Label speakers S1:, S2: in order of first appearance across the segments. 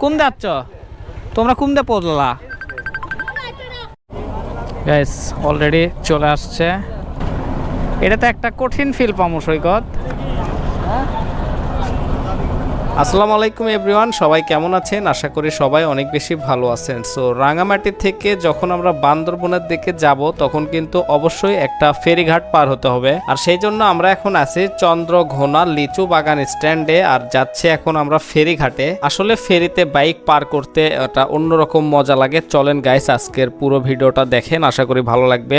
S1: কোন যাচ্ছ? তোমরা কুমদে দিয়ে পড়লা গাইস অলরেডি চলে আসছে। এটা তো একটা কঠিন ফিল পামো, সৈকত। আসসালামু আলাইকুম এভরিওয়ান সবাই কেমন আছেন? আশা করি সবাই অনেক বেশি ভালো আছেন। সো রাঙামাটি থেকে যখন আমরা বান্দরবনের দিকে যাব, তখন কিন্তু অবশ্যই একটা ফেরিঘাট পার হতে হবে। আর সেই জন্য আমরা এখন আছি চন্দ্রঘোনা লিচু বাগান স্ট্যান্ডে, আর যাচ্ছে এখন আমরা ফেরিঘাটে। আসলে ফেরিতে বাইক পার করতে একটা অন্যরকম মজা লাগে। চলেন গাইস আজকের পুরো ভিডিওটা দেখেন। আশা করি ভালো লাগবে।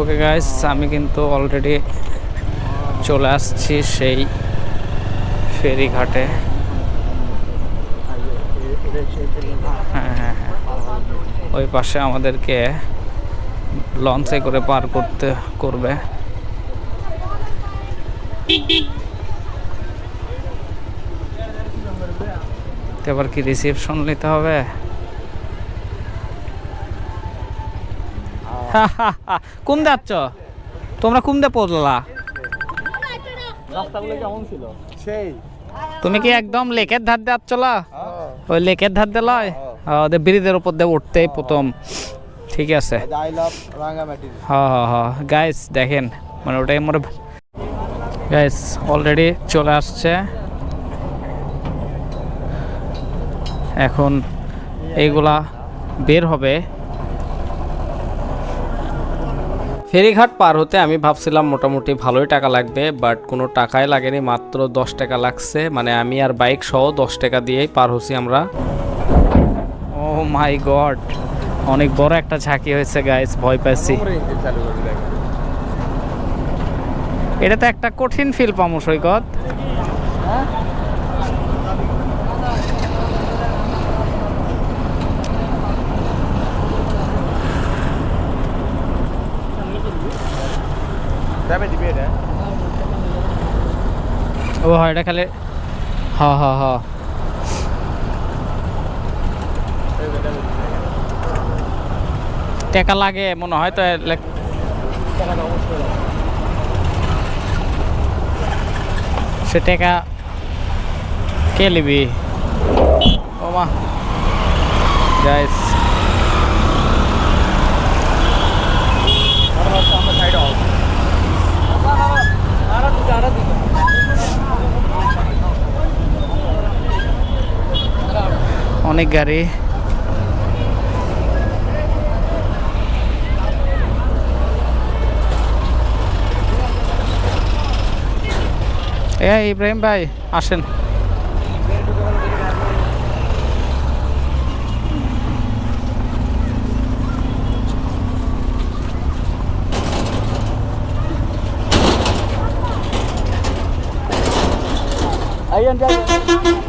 S1: ওকে গাইস আমি কিন্তু অলরেডি চলে আসছি সেই ফেরিঘাটে। হ্যাঁ হ্যাঁ হ্যাঁ। ওই পাশে আমাদেরকে লঞ্চে করে পার করতে করবে। তো এবার কি রিসিপশন নিতে হবে? কোন যাচ্ছ তোমরা কোন দিয়ে পড়লা?
S2: রাস্তাগুলো কেমন ছিল?
S1: তুমি কি একদম লেকের ধার দিয়ে আসছলা ওই লেকের ধার দিয়ে লয়? ওদের ব্রিজের উপর দিয়ে উঠতেই প্রথম। ঠিক আছে।
S2: I love Rangamati.
S1: হ্যাঁ হ্যাঁ হ্যাঁ গাইস দেখেন মানে ওটাই আমার গাইস অলরেডি চলে আসছে। এখন এইগুলা বের হবে। ফেরিঘাট পার হতে আমি ভাবছিলাম মোটামুটি ভালোই টাকা লাগবে বাট কোনো টাকাই লাগেনি, মাত্র দশ টাকা লাগছে। মানে আমি আর বাইক সহ দশ টাকা দিয়েই পার হচ্ছি আমরা। ও মাই গড অনেক বড় একটা ঝাঁকি হয়েছে গাইস ভয়
S2: চালু
S1: এটা তো একটা কঠিন ফিল পামো সৈকত। ও এটা খালি হ হ হ। টাকা লাগে মনে হয় তো সে টাকা কে নিবি ও মা।
S2: আমরা সাইড দিকে।
S1: অনেক গাড়ি এ ইব্রাহিম ভাই আসেন
S2: আইয়ান যাই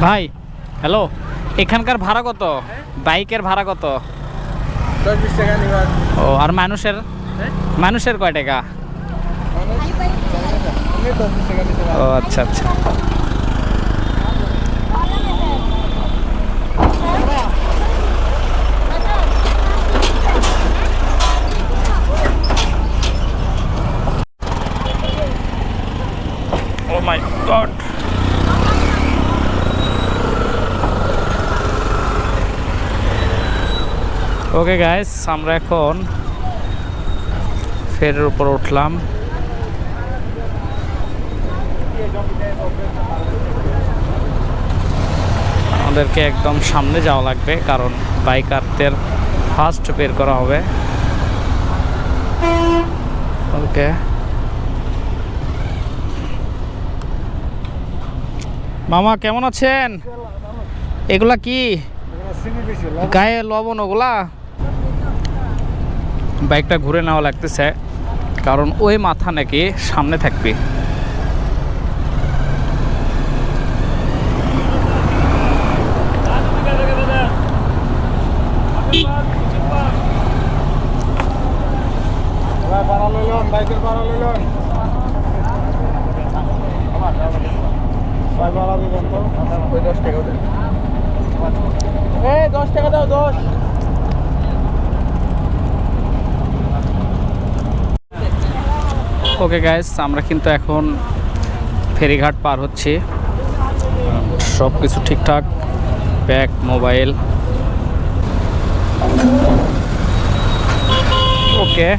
S1: ভাই হ্যালো এখানকার ভাড়া কত? বাইকের ভাড়া কত?
S2: টাকা
S1: ও আর মানুষের? মানুষের কয় টাকা? ও আচ্ছা আচ্ছা গড ওকে গাইস আমরা এখন ফেরের উপর উঠলাম। আমাদেরকে একদম সামনে যাওয়া লাগবে, কারণ বাইকারদের ফার্স্ট বের করা হবে। ওকে। মামা, কেমন আছেন? এগুলা কি? গায়ে লবণ ওগুলা? বাইকটা ঘুরে নেওয়া লাগতেছে কারণ ওই মাথা নাকি সামনে থাকবে।
S2: দশ টাকা দাও, দশ।
S1: ওকে গাইস আমরা কিন্তু এখন ফেরিঘাট পার হচ্ছি। সব কিছু ঠিকঠাক, ব্যাগ, মোবাইল। ওকে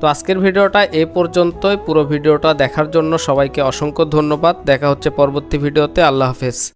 S1: তো আজকের ভিডিওটা এ পর্যন্তই। পুরো ভিডিওটা দেখার জন্য সবাইকে অসংখ্য ধন্যবাদ। দেখা হচ্ছে পরবর্তী ভিডিওতে। আল্লাহ হাফেজ।